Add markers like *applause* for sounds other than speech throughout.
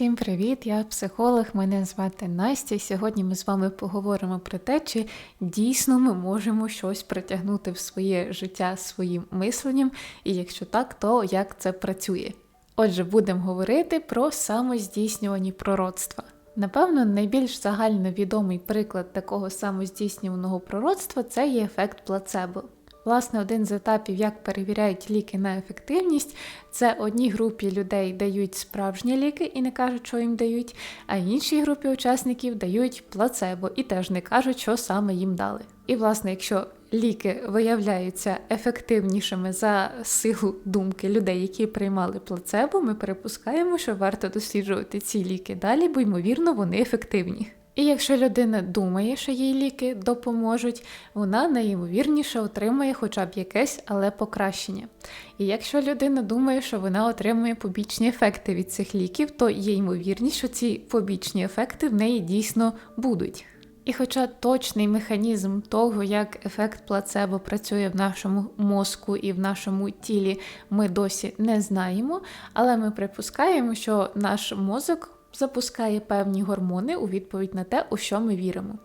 Всім привіт! Я психолог, мене звати Настя. і Сьогодні ми з вами поговоримо про те, чи дійсно ми можемо щось притягнути в своє життя своїм мисленням, і якщо так, то як це працює. Отже, будемо говорити про самоздійснювані пророцтва. Напевно, найбільш загально відомий приклад такого самоздійснюваного пророцтва це є ефект плацебо. Власне, один з етапів, як перевіряють ліки на ефективність, це одній групі людей дають справжні ліки і не кажуть, що їм дають, а іншій групі учасників дають плацебо і теж не кажуть, що саме їм дали. І, власне, якщо ліки виявляються ефективнішими за силу думки людей, які приймали плацебо, ми припускаємо, що варто досліджувати ці ліки далі, бо ймовірно вони ефективні. І якщо людина думає, що їй ліки допоможуть, вона найімовірніше отримає хоча б якесь, але покращення. І якщо людина думає, що вона отримує побічні ефекти від цих ліків, то є ймовірність, що ці побічні ефекти в неї дійсно будуть. І хоча точний механізм того, як ефект плацебо працює в нашому мозку і в нашому тілі, ми досі не знаємо, але ми припускаємо, що наш мозок запускає певні гормони у відповідь на те, у що ми віримо.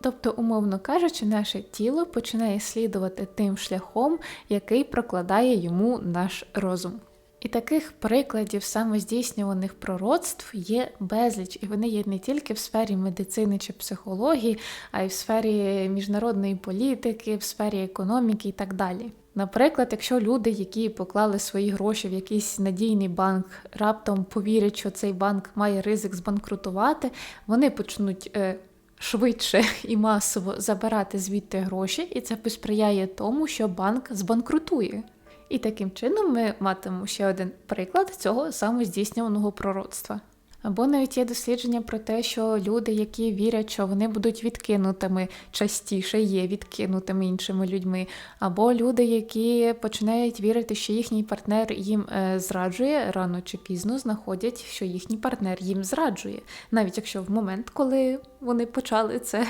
Тобто, умовно кажучи, наше тіло починає слідувати тим шляхом, який прокладає йому наш розум. І таких прикладів самоздійснюваних пророцтв є безліч, і вони є не тільки в сфері медицини чи психології, а й в сфері міжнародної політики, в сфері економіки і так далі. Наприклад, якщо люди, які поклали свої гроші в якийсь надійний банк, раптом повірять, що цей банк має ризик збанкрутувати, вони почнуть е, швидше *laughs* і масово забирати звідти гроші, і це посприяє тому, що банк збанкрутує. І таким чином ми матимемо ще один приклад цього самоздійснюваного пророцтва. Або навіть є дослідження про те, що люди, які вірять, що вони будуть відкинутими частіше, є відкинутими іншими людьми, або люди, які починають вірити, що їхній партнер їм е, зраджує, рано чи пізно знаходять, що їхній партнер їм зраджує, навіть якщо в момент, коли вони почали це,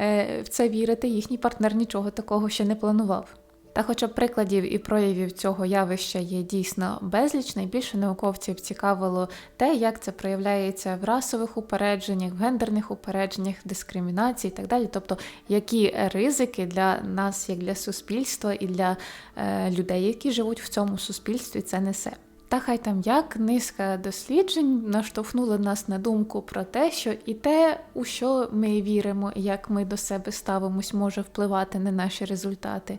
е, в це вірити, їхній партнер нічого такого ще не планував. Та, хоча прикладів і проявів цього явища є дійсно безліч, найбільше науковців цікавило те, як це проявляється в расових упередженнях, в гендерних упередженнях, дискримінації і так далі. Тобто, які ризики для нас, як для суспільства і для е, людей, які живуть в цьому суспільстві, це несе. Та хай там як низка досліджень наштовхнули нас на думку про те, що і те, у що ми віримо, як ми до себе ставимось, може впливати на наші результати,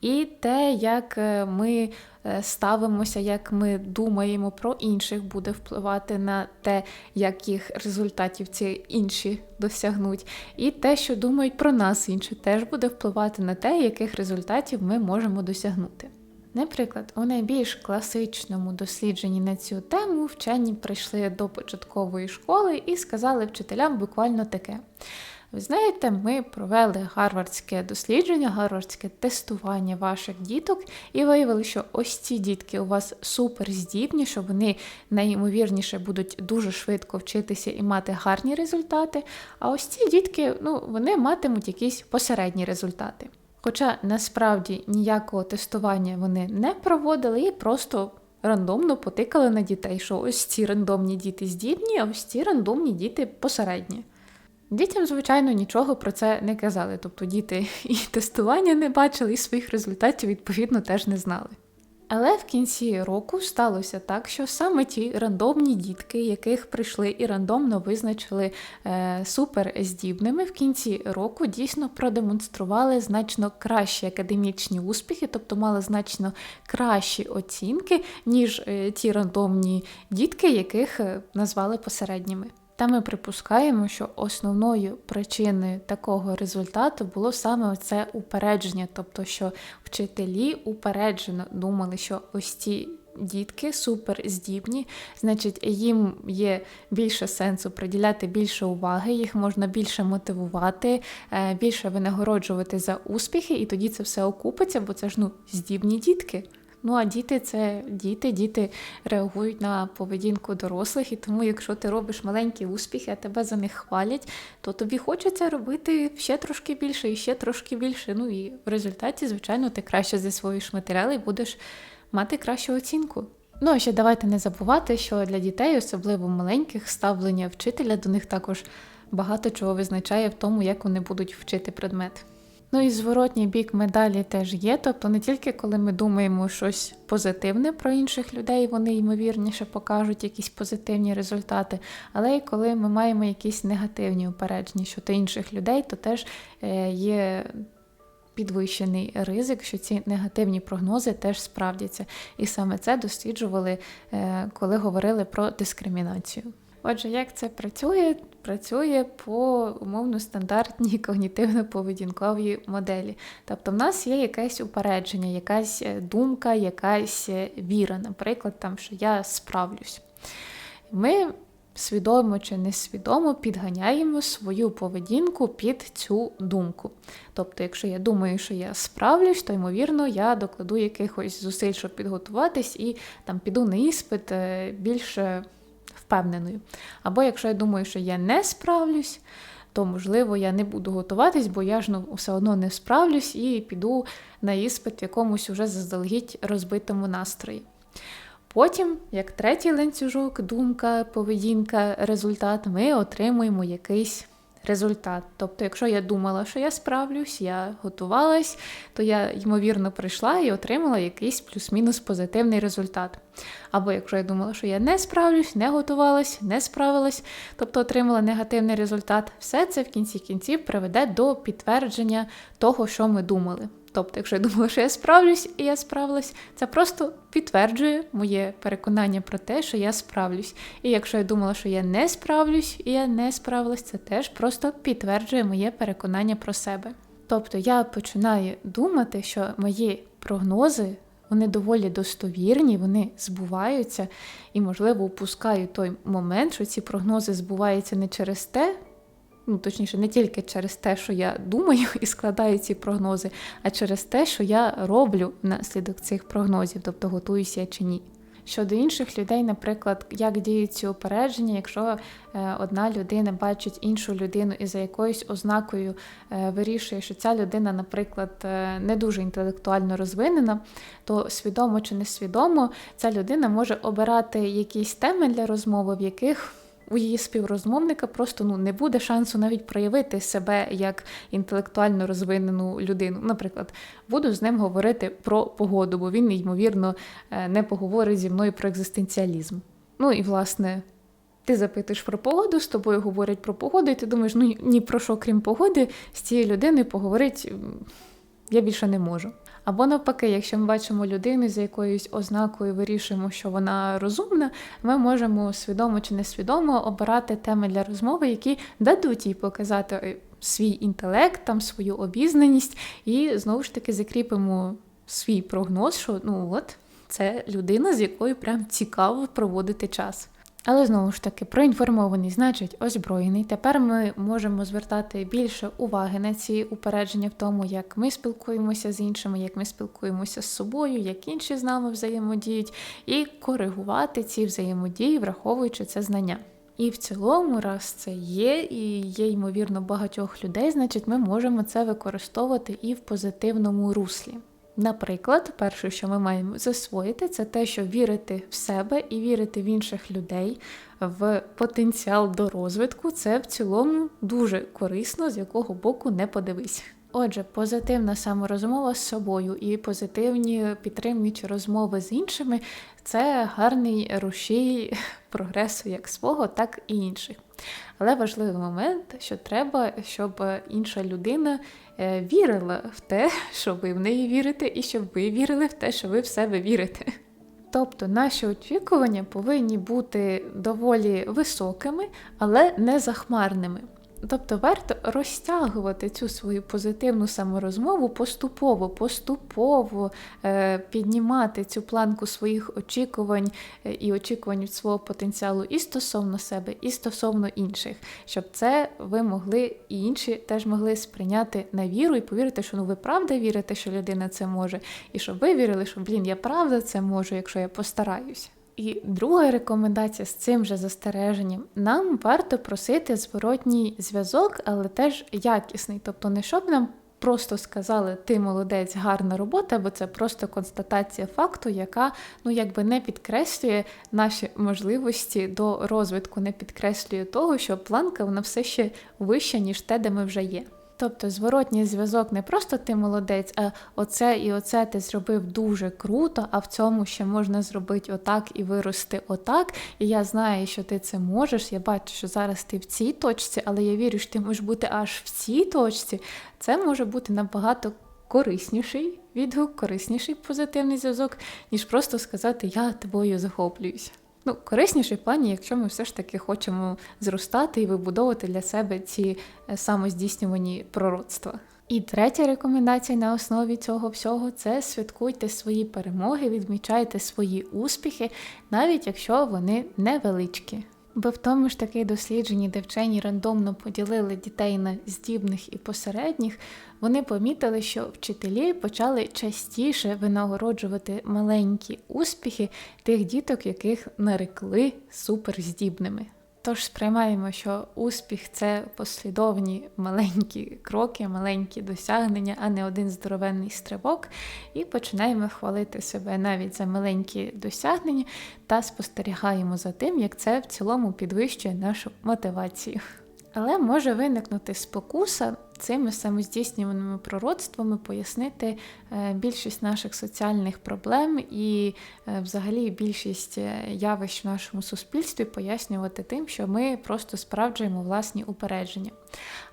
і те, як е, ми е, ставимося, як ми думаємо про інших, буде впливати на те, яких результатів ці інші досягнуть, і те, що думають про нас інші, теж буде впливати на те, яких результатів ми можемо досягнути. Наприклад, у найбільш класичному дослідженні на цю тему вчені прийшли до початкової школи і сказали вчителям буквально таке. Ви знаєте, ми провели гарвардське дослідження, гарвардське тестування ваших діток, і виявили, що ось ці дітки у вас суперздібні, що вони найімовірніше будуть дуже швидко вчитися і мати гарні результати. А ось ці дітки, ну, вони матимуть якісь посередні результати. Хоча насправді ніякого тестування вони не проводили і просто рандомно потикали на дітей, що ось ці рандомні діти здібні, а ось ці рандомні діти посередні. Дітям, звичайно, нічого про це не казали, тобто діти *laughs* і тестування не бачили, і своїх результатів, відповідно, теж не знали. Але в кінці року сталося так, що саме ті рандомні дітки, яких прийшли і рандомно визначили е, суперздібними, в кінці року дійсно продемонстрували значно кращі академічні успіхи, тобто мали значно кращі оцінки, ніж е, ті рандомні дітки, яких е, назвали посередніми. Та ми припускаємо, що основною причиною такого результату було саме це упередження, тобто, що вчителі упереджено думали, що ось ці дітки суперздібні, значить, їм є більше сенсу приділяти більше уваги, їх можна більше мотивувати, е, більше винагороджувати за успіхи, і тоді це все окупиться, бо це ж ну здібні дітки. Ну а діти це діти, діти реагують на поведінку дорослих, і тому, якщо ти робиш маленькі успіхи, а тебе за них хвалять, то тобі хочеться робити ще трошки більше і ще трошки більше. Ну і в результаті, звичайно, ти краще засвоїш матеріали і будеш мати кращу оцінку. Ну, а ще давайте не забувати, що для дітей, особливо маленьких, ставлення вчителя до них також багато чого визначає в тому, як вони будуть вчити предмет. Ну і зворотній бік медалі теж є. Тобто не тільки коли ми думаємо щось позитивне про інших людей, вони ймовірніше покажуть якісь позитивні результати, але й коли ми маємо якісь негативні упередження щодо інших людей, то теж е, є. Підвищений ризик, що ці негативні прогнози теж справдяться. І саме це досліджували, е, коли говорили про дискримінацію. Отже, як це працює? Працює по умовно стандартній *laughs* когнітивно-поведінковій моделі. Тобто, в нас є якесь упередження, якась е, думка, якась е, віра, наприклад, там, що я справлюсь. Ми свідомо чи несвідомо підганяємо свою поведінку під цю думку. Тобто, якщо я думаю, що я справлюсь, то ймовірно я докладу якихось зусиль, щоб підготуватись, і там піду на іспит е, більше впевненою. Або якщо я думаю, що я не справлюсь, то можливо я не буду готуватись, бо я ж ну, все одно не справлюсь і піду на іспит в якомусь уже заздалегідь розбитому настрої. Потім, як третій ланцюжок, думка, поведінка, результат, ми отримуємо якийсь результат. Тобто, якщо я думала, що я справлюсь, я готувалась, то я, ймовірно, прийшла і отримала якийсь плюс-мінус позитивний результат. Або якщо я думала, що я не справлюсь, не готувалась, не справилась, тобто отримала негативний результат, все це в кінці кінців приведе до підтвердження того, що ми думали. Тобто, якщо я думала, що я справлюсь і я справилась, це просто підтверджує моє переконання про те, що я справлюсь. І якщо я думала, що я не справлюсь і я не справилась, це теж просто підтверджує моє переконання про себе. Тобто я починаю думати, що мої прогнози. Вони доволі достовірні, вони збуваються, і, можливо, упускаю той момент, що ці прогнози збуваються не через те, ну точніше, не тільки через те, що я думаю і складаю ці прогнози, а через те, що я роблю внаслідок цих прогнозів, тобто готуюся чи ні. Щодо інших людей, наприклад, як діють ці упередження, якщо е, одна людина бачить іншу людину і за якоюсь ознакою е, вирішує, що ця людина, наприклад, е, не дуже інтелектуально розвинена, то свідомо чи несвідомо ця людина може обирати якісь теми для розмови, в яких у її співрозмовника просто ну не буде шансу навіть проявити себе як інтелектуально розвинену людину. Наприклад, буду з ним говорити про погоду, бо він, ймовірно, е, не поговорить зі мною про екзистенціалізм. Ну і власне. Ти запитуєш про погоду, з тобою говорять про погоду, і ти думаєш, ну ні про що, крім погоди, з цією людиною поговорити я більше не можу. Або навпаки, якщо ми бачимо людину з якоюсь ознакою, вирішуємо, що вона розумна, ми можемо свідомо чи несвідомо обирати теми для розмови, які дадуть їй показати е, свій інтелект, там свою обізнаність, і знову ж таки закріпимо свій прогноз, що ну от це людина, з якою прям цікаво проводити час. Але знову ж таки, проінформований, значить озброєний. Тепер ми можемо звертати більше уваги на ці упередження в тому, як ми спілкуємося з іншими, як ми спілкуємося з собою, як інші з нами взаємодіють, і коригувати ці взаємодії, враховуючи це знання. І в цілому, раз це є, і є, ймовірно, багатьох людей, значить, ми можемо це використовувати і в позитивному руслі. Наприклад, перше, що ми маємо засвоїти, це те, що вірити в себе і вірити в інших людей, в потенціал до розвитку це в цілому дуже корисно, з якого боку не подивись. Отже, позитивна саморозмова з собою і позитивні підтримуючі розмови з іншими це гарний рушій *laughs* прогресу як свого, так і інших. Але важливий момент, що треба, щоб інша людина е, вірила в те, *laughs* що ви в неї вірите, і щоб ви вірили в те, що ви в себе вірите. Тобто наші очікування повинні бути доволі високими, але не захмарними. Тобто варто розтягувати цю свою позитивну саморозмову поступово, поступово е, піднімати цю планку своїх очікувань е, і очікувань свого потенціалу і стосовно себе, і стосовно інших, щоб це ви могли і інші теж могли сприйняти на віру і повірити, що ну ви правда вірите, що людина це може, і щоб ви вірили, що блін, я правда це можу, якщо я постараюся. І друга рекомендація з цим же застереженням: нам варто просити зворотній зв'язок, але теж якісний. Тобто, не щоб нам просто сказали ти молодець, гарна робота, бо це просто констатація факту, яка ну якби не підкреслює наші можливості до розвитку, не підкреслює того, що планка вона все ще вища, ніж те, де ми вже є. Тобто зворотній зв'язок не просто ти молодець, а оце і оце ти зробив дуже круто, а в цьому ще можна зробити отак і вирости отак. І я знаю, що ти це можеш. Я бачу, що зараз ти в цій точці, але я вірю, що ти можеш бути аж в цій точці. Це може бути набагато корисніший відгук, корисніший позитивний зв'язок, ніж просто сказати Я тобою захоплююсь. Ну, корисніший в плані, якщо ми все ж таки хочемо зростати і вибудовувати для себе ці е, самоздійснювані пророцтва. І третя рекомендація на основі цього всього це святкуйте свої перемоги, відмічайте свої успіхи, навіть якщо вони невеличкі. Бо в тому ж таки дослідженні, де вчені рандомно поділили дітей на здібних і посередніх, вони помітили, що вчителі почали частіше винагороджувати маленькі успіхи тих діток, яких нарекли суперздібними. Тож сприймаємо, що успіх це послідовні маленькі кроки, маленькі досягнення, а не один здоровенний стрибок, і починаємо хвалити себе навіть за маленькі досягнення та спостерігаємо за тим, як це в цілому підвищує нашу мотивацію. Але може виникнути спокуса цими самоздійснюваними пророцтвами пояснити е, більшість наших соціальних проблем і, е, взагалі, більшість е, явищ в нашому суспільстві пояснювати тим, що ми просто справджуємо власні упередження.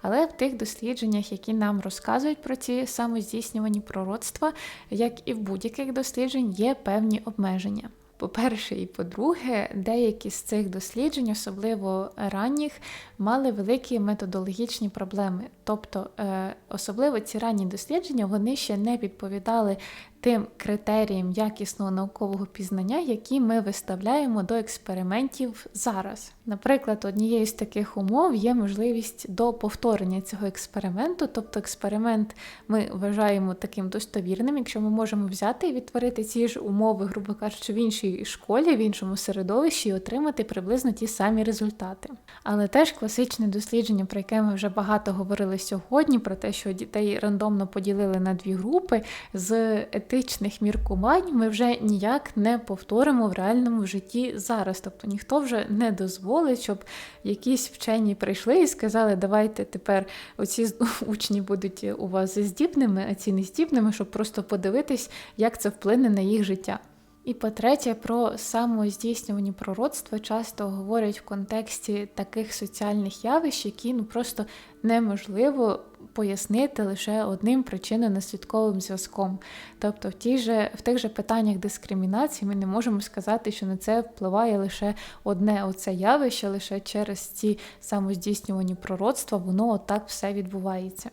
Але в тих дослідженнях, які нам розказують про ці самоздійснювані пророцтва, як і в будь-яких досліджень, є певні обмеження. По-перше, і по-друге, деякі з цих досліджень, особливо ранніх, мали великі методологічні проблеми. Тобто, е, особливо ці ранні дослідження вони ще не відповідали тим критеріям якісного наукового пізнання, які ми виставляємо до експериментів зараз. Наприклад, однією з таких умов є можливість до повторення цього експерименту, тобто експеримент ми вважаємо таким достовірним, якщо ми можемо взяти і відтворити ці ж умови, грубо кажучи, в іншій школі, в іншому середовищі і отримати приблизно ті самі результати. Але теж класичне дослідження, про яке ми вже багато говорили сьогодні, про те, що дітей рандомно поділили на дві групи з етичних міркувань ми вже ніяк не повторимо в реальному житті зараз. Тобто ніхто вже не дозволить, щоб якісь вчені прийшли і сказали, давайте тепер оці *laughs* учні будуть у вас здібними, а ці не здібними, щоб просто подивитись, як це вплине на їх життя. І по-третє, про самоздійснювані пророцтва часто говорять в контексті таких соціальних явищ, які ну просто неможливо пояснити лише одним причинно-наслідковим зв'язком. Тобто, в ті же, в тих же питаннях дискримінації ми не можемо сказати, що на це впливає лише одне оце явище, лише через ці самоздійснювані пророцтва, воно отак все відбувається.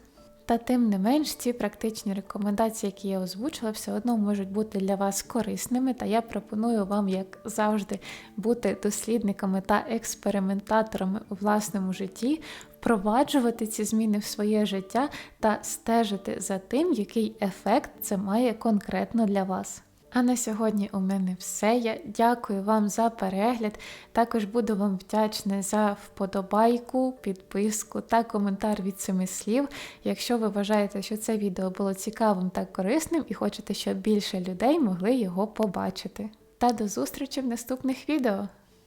Та тим не менш, ці практичні рекомендації, які я озвучила, все одно можуть бути для вас корисними, та я пропоную вам, як завжди, бути дослідниками та експериментаторами у власному житті, впроваджувати ці зміни в своє життя та стежити за тим, який ефект це має конкретно для вас. А на сьогодні у мене все. Я дякую вам за перегляд. Також буду вам вдячна за вподобайку, підписку та коментар від семи слів. Якщо ви вважаєте, що це відео було цікавим та корисним і хочете, щоб більше людей могли його побачити. Та до зустрічі в наступних відео!